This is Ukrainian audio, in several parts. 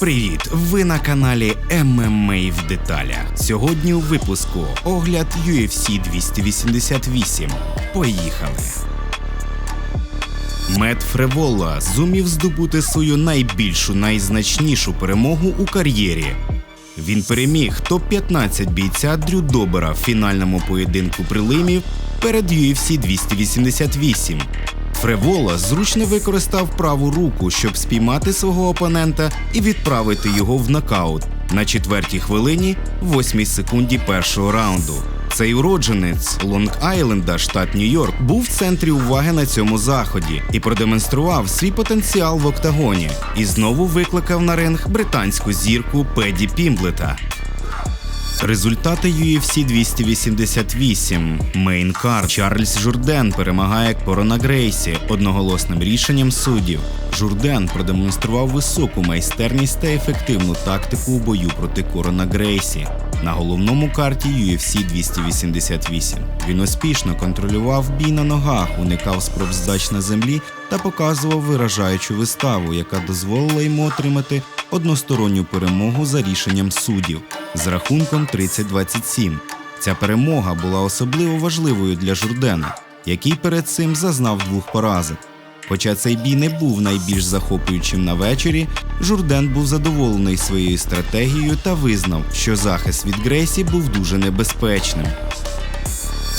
Привіт! Ви на каналі MMA в деталях. Сьогодні у випуску огляд UFC 288. Поїхали! Мет Фревола зумів здобути свою найбільшу, найзначнішу перемогу у кар'єрі. Він переміг топ-15 бійця Дрю Добера в фінальному поєдинку прилимів перед UFC 288. Фревола зручно використав праву руку, щоб спіймати свого опонента і відправити його в нокаут на четвертій хвилині, восьмій секунді першого раунду. Цей уродженець Лонг-Айленда, штат Нью-Йорк, був в центрі уваги на цьому заході і продемонстрував свій потенціал в октагоні. І знову викликав на ринг британську зірку Педі Пімблета. Результати UFC 288. Мейнкар Чарльз Журден перемагає Корона Грейсі одноголосним рішенням суддів. Журден продемонстрував високу майстерність та ефективну тактику у бою проти Корона Грейсі. На головному карті UFC 288 він успішно контролював бій на ногах, уникав спроб здач на землі та показував виражаючу виставу, яка дозволила йому отримати односторонню перемогу за рішенням суддів з рахунком 30-27. Ця перемога була особливо важливою для Журдена, який перед цим зазнав двох поразок. Хоча цей бій не був найбільш захоплюючим на вечорі, Журден був задоволений своєю стратегією та визнав, що захист від Грейсі був дуже небезпечним.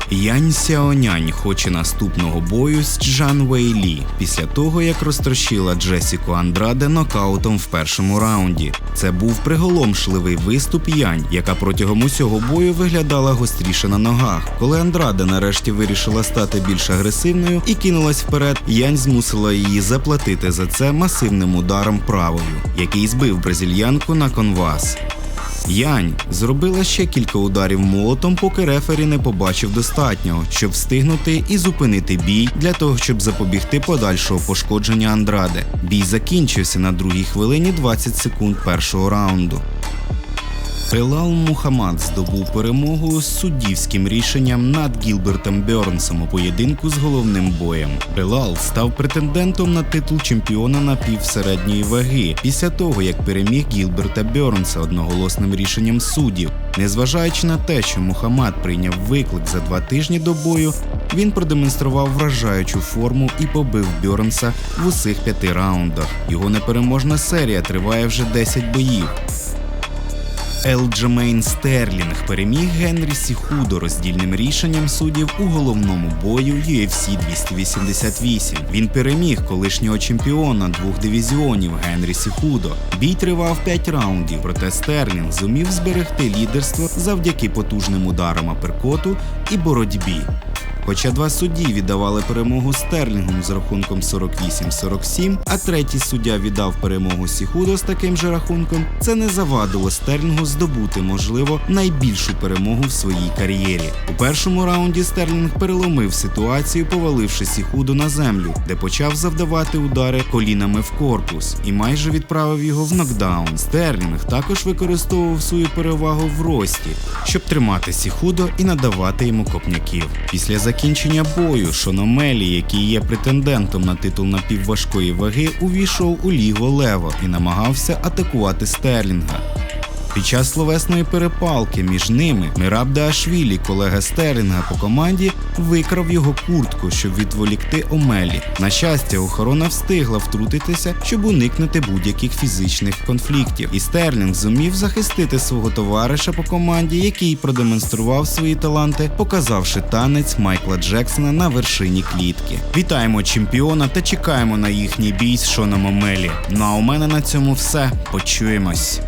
Янь Сяонянь хоче наступного бою з Чжан Вей Лі після того, як розтрощила Джесіку Андраде нокаутом в першому раунді. Це був приголомшливий виступ Янь, яка протягом усього бою виглядала гостріше на ногах. Коли Андраде нарешті вирішила стати більш агресивною і кинулась вперед, Янь змусила її заплатити за це масивним ударом правою, який збив бразильянку на конвас. Янь зробила ще кілька ударів молотом, поки рефері не побачив достатнього, щоб встигнути і зупинити бій для того, щоб запобігти подальшого пошкодження Андраде. Бій закінчився на другій хвилині 20 секунд першого раунду. Белал Мухаммад здобув перемогу з суддівським рішенням над Гілбертом Бьорнсом у поєдинку з головним боєм. Белал став претендентом на титул чемпіона напівсередньої ваги після того, як переміг Гілберта Бьорнса одноголосним рішенням суддів. Незважаючи на те, що Мухаммад прийняв виклик за два тижні до бою, він продемонстрував вражаючу форму і побив Бьорнса в усіх п'яти раундах. Його непереможна серія триває вже 10 боїв. Елджамейн Стерлінг переміг Генрі Сіхудо роздільним рішенням суддів у головному бою UFC 288. Він переміг колишнього чемпіона двох дивізіонів Генрі Сіхудо. Бій тривав 5 раундів, проте Стерлінг зумів зберегти лідерство завдяки потужним ударам аперкоту і боротьбі. Хоча два судді віддавали перемогу Стерлінгу з рахунком 48-47, а третій суддя віддав перемогу Сіхудо з таким же рахунком, це не завадило Стерлінгу здобути, можливо, найбільшу перемогу в своїй кар'єрі. У першому раунді Стерлінг переломив ситуацію, поваливши Сіхудо на землю, де почав завдавати удари колінами в корпус і майже відправив його в нокдаун. Стерлінг також використовував свою перевагу в рості, щоб тримати Сіхудо і надавати йому копняків. Після закінчення бою Шономелі, який є претендентом на титул напівважкої ваги, увійшов у лігу Лево і намагався атакувати Стерлінга. Під час словесної перепалки між ними Мираб Даашвілі, колега Стерлінга по команді, викрав його куртку, щоб відволікти Омелі. На щастя, охорона встигла втрутитися, щоб уникнути будь-яких фізичних конфліктів. І Стерлінг зумів захистити свого товариша по команді, який продемонстрував свої таланти, показавши танець Майкла Джексона на вершині клітки. Вітаємо чемпіона та чекаємо на їхній бій з Шоном Омелі. Ну а у мене на цьому все. Почуємось.